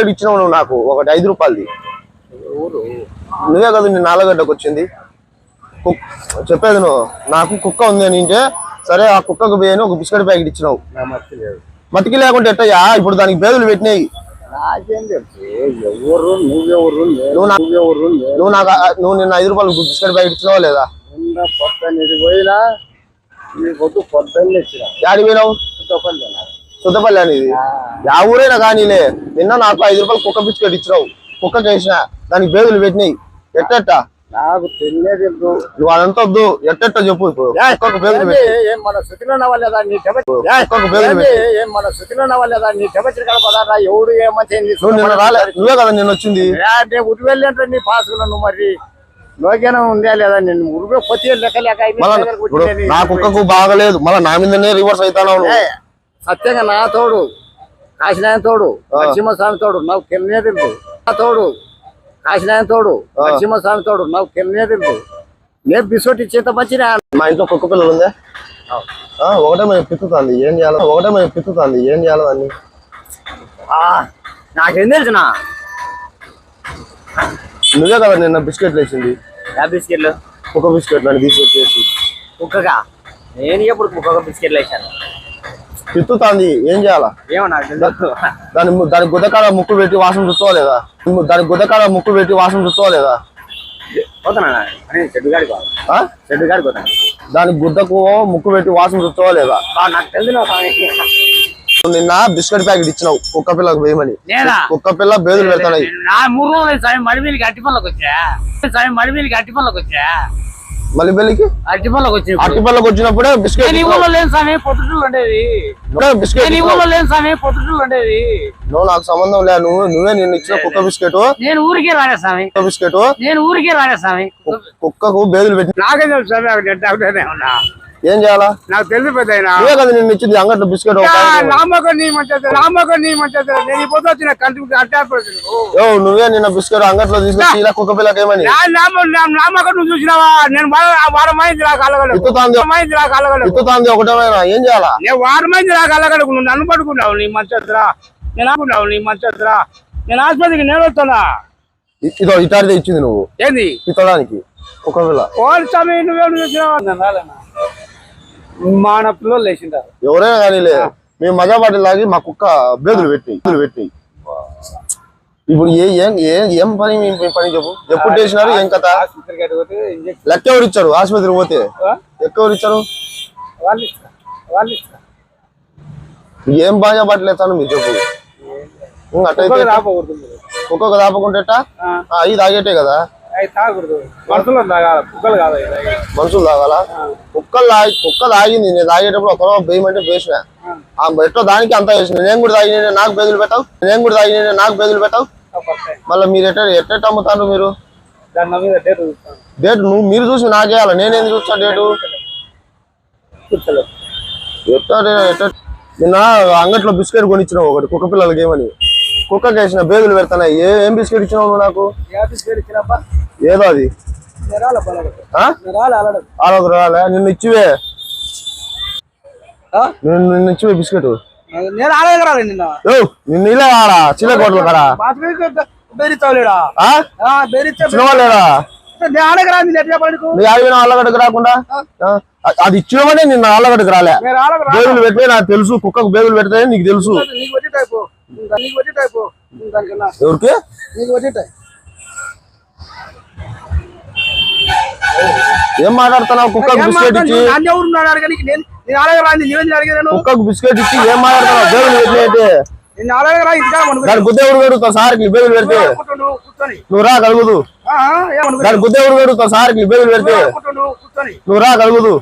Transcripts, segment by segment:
Biscuit ఇచ్చినావు నువ్వు నాకు ఒకటి ఐదు రూపాయలది. నువ్వే కదా నేను నాలుగడ్డకు వచ్చింది. కుక్ చెప్పేది నువ్వు. నాకు కుక్క ఉంది అని అంటే సరే ఆ కుక్కకు పోయాను ఒక బిస్కెట్ ప్యాకెట్ ఇచ్చినావు. నా మట్టి లేదు. మతికి లేకుంటే ఎట్టయ్యా? ఇప్పుడు దానికి బేదులు పెట్టినాయి. నువ్వు నాకు నువ్వు నిన్న ఐదు రూపాయలు బిస్కెట్ ప్యాకెట్ ఇచ్చినావా లేదా? పొద్దున్న పోయినా పొద్దున్న యాడికి పోయినావు? సుద్దపల్లి అనేది. యా ఊరైనా కానీలే నిన్న నాకు ఐదు రూపాయలు కుక్క బిస్కెట్ ఇచ్చినావు. కుక్కకి వేసిన దానికి బేదులు పెట్టినాయి. ఎట్టెట్ట? నాకు తెలియదు నువ్వు అదంతా వద్దు ఎట్టెట్ట చెప్పు ఇప్పుడు. మన శృతిలో నవ్వలేదా? నీ మన శృతిలో నవ్వలేదా? నీ టెబెట్ కలపదా ఎవడు ఏమంటే నువ్వు నిన్న రాలే నువ్వే కదా నిన్న వచ్చింది. అంటే ఉరి నీ పాసుకున్నా నువ్వు మరి? లోకేనా ఉందా లేదా నేను ఉరివే పొత్తి లెక్క లేక. నా కుక్కకు బాగలేదు. మళ్ళీ నా మీదనే రివర్స్ అవుతాను సత్యంగా నా తోడు కాశీనాయన తోడు నరసింహస్వామి తోడు నాకు తెలియనే తెలుసు నా తోడు కాశీనాయన తోడు నరసింహస్వామి తోడు నాకు తెలియనే తెలుసు నేను బిస్కెట్ ఇచ్చేంత మంచిగా మా ఇంట్లో కుక్క పిల్లలు ఉందే? ఆ, ఒకటే మేము పిత్తుతుంది. ఏం చేయాలి ఒకటే మేము పిత్తుతుంది. ఏం చేయాలి దాన్ని నాకేం తెలుసునా నువ్వే కదా నిన్న బిస్కెట్లు వేసింది. యా బిస్కెట్లు? కుక్క బిస్కెట్ అని తీసుకొచ్చేసి. కుక్కగా నేను ఎప్పుడు కుక్క బిస్కెట్లు వేసాను. పిత్తుతాంది ఏం చేయాలా? దాని దాని గుద్దకాడ ముక్కు పెట్టి వాసన చుట్టుకోలేదా? దాని గుద్దకాడ ముక్కు పెట్టి వాసన పోతాను దాని గుద్దకు ముక్కు పెట్టి వాసన. నువ్వు నిన్న బిస్కెట్ ప్యాకెట్ ఇచ్చినావు కుక్క పిల్లకు వేయమని. కుక్క పిల్ల బేదులు పెడతాయి మూడు మడిమీలకి అట్టి పనులకు వచ్చా మడిమీలకి అట్టి పనులకు వచ్చా మళ్ళీ బెల్లికి అట్టి పనులకు వచ్చి అట్టి పిల్లకు వచ్చినప్పుడే బిస్కెట్ నేను ఊళ్ళో లేని స్వామి పొద్దుటూళ్ళు ఉండేది బిస్కెట్ నేను ఊళ్ళో లేని స్వామి పొద్దుటూళ్ళు ఉండేది నువ్వు నాకు సంబంధం లేదు నువ్వు నువ్వే నిన్న ఇచ్చిన కుక్క బిస్కెట్. నేను ఊరికే రాలే స్వామి. కుక్క బిస్కెట్. నేను ఊరికే రాలే స్వామి. కుక్కకు బేదులు పెట్టి నాకే తెలుసు స్వామి అక్కడ ఉన్నా. ఏం చేయాలా? నాకు తెలిసి పెద్ద నిన్న ఇచ్చింది అంగట్లో బిస్కెట్ నేను నువ్వే నిన్న బిస్కెట్ అంగట్లో తీసుకొచ్చి ఇలా కుక్క పిల్లకి ఏమని? చూసినావా? నేను ఇత్తుతాంది ఒకటేమైనా? ఏం చేయాలా? నేను వారం అయింది నాకు అలగలకు నువ్వు నన్ను పట్టుకున్నావు నీ మంచద్రా నేను ఆకున్నావు నీ మంచద్రా నేను ఆసుపత్రికి నేను వస్తున్నా. ఇదో ఇటారిదే ఇచ్చింది నువ్వు. ఏంది? ఇత్తడానికి. కుక్క పిల్ల ఓడి సమయం నువ్వేం చూసినావా? మాన పిల్లలు లేచింటారు ఎవరైనా కానీ లే మేము మజా పాటి లాగి మా కుక్క బేదులు పెట్టి పెట్టి ఇప్పుడు ఏ ఏం ఏ- ఏం పని మీ పని చెప్పు? ఎప్పుడు చేసినారు ఏం కథ? లెక్క ఎవరు ఇచ్చారు? ఆసుపత్రికి పోతే లెక్క ఎవరు ఇచ్చారు? ఏం బాగా పట్టలేతాను మీరు చెప్పు. ఇంక అట్టయితే రాకూడదు కుక్కకు దాపకుంటే అవి తాగేటే కదా? మనుషులు తాగాలి. మనుషులు తాగాల? కుక్కలు తాగి కుక్క తాగింది నేను తాగేటప్పుడు ఒక బేయమంటే వేసిన. ఆ. ఎట్టో దానికి అంతా వేసిన. నేను కూడా తాగి నాకు బేదులు పెట్టావు? నేను కూడా తాగి నాకు బేదులు పెట్టావు. మళ్ళీ మీరు ఎట్ట ఎట్ట అమ్ముతారు మీరు? డేట్ నువ్వు మీరు చూసి నాకేయాలి నేనేం చూస్తా డేటు? కూర్చోలేదు. ఎట్ట ఎట్ట నిన్న అంగట్లో బిస్కెట్ కొనిచ్చినావు ఒకటి కుక్క పిల్లలకి ఏమని కుక్కకి వేసిన బేగులు పెడతాయి ఏ ఏం బిస్కెట్ ఇచ్చినావు నువ్వు నాకు? ఏదో అది. ఆలోకు రాలే. నిన్ను ఇచ్చివే. నిన్ను నిన్ను ఇచ్చివే బిస్కెట్ నేను రాలే నిన్న. నిన్ను ఇలా ఆడా? కదా రాకుండా? అది ఇచ్చినవనే నిన్న అల్లగడ్డకు రాలే. బేగులు పెడితే నాకు తెలుసు. కుక్కకు బేగులు పెడితే నీకు తెలుసు. ఎవరికి? ఏం మాట్లాడుతున్నావు? కుక్కకు బిస్కెట్ ఇచ్చి. ఎవరు కుక్కకు బిస్కెట్ ఇచ్చి ఏం మాట్లాడుతున్నావు? బేగులు పెట్టినట్టే దాని గుద్దెవడు పెడుతావు సార్కి బేగులు పెడితే. నువ్వు రా కలుగుదు. దాని గుద్దెవడు పెడుతావు సార్కి బేగులు పెడితే. నువ్వు రా కలుగుదు.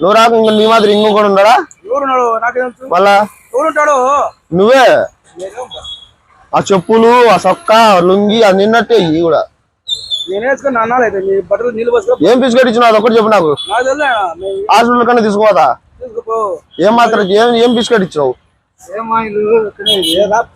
నువ్వు రాక ఇంక నీ మాదిరి ఇంకొకడు ఉన్నాడా? మళ్ళా? నువ్వే. ఆ చెప్పులు ఆ సొక్క లుంగి అది నిన్నట్టే ఇవి కూడా. నేను వేసుకుని అన్నాలు అయితే మీ బట్టలు నీళ్ళు పోసుకో. ఏం బిస్కెట్ ఇచ్చినావు అదొకటి చెప్పు నాకు. హాస్పిటల్ కన్నా తీసుకోదా తీసుకుపో. ఏం మాత్రం ఏం ఏం బిస్కెట్ ఇచ్చినావు ఏమా